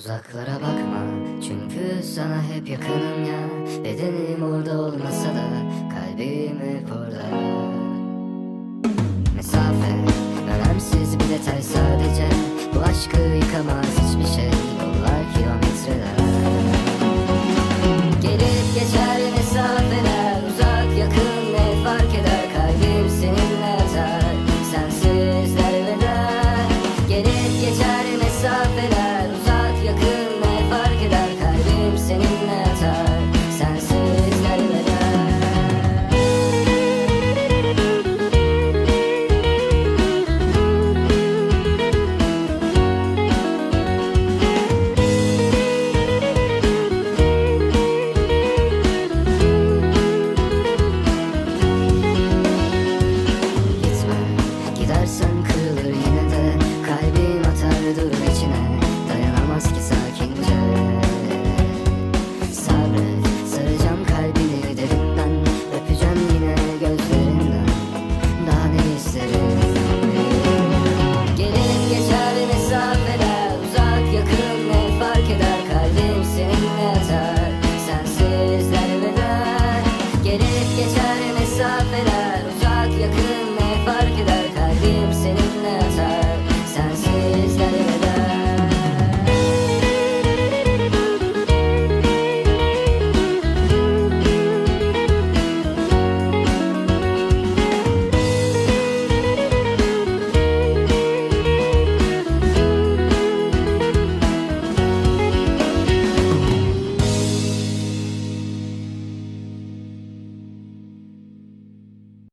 Uzaklara bakma çünkü sana hep yakınım ya. Bedenim orada olmasa da kalbim hep orada. Mesafe önemsiz bir detay sadece. Bu aşkı yıkamaz hiçbir şey Yollar kilometreler. Gelip geçer mesafeler Uzak yakın ne fark eder? Kalbim seninle atar Sensiz derbeder Gelip geçer mesafeler Gelip geçer mesafeler.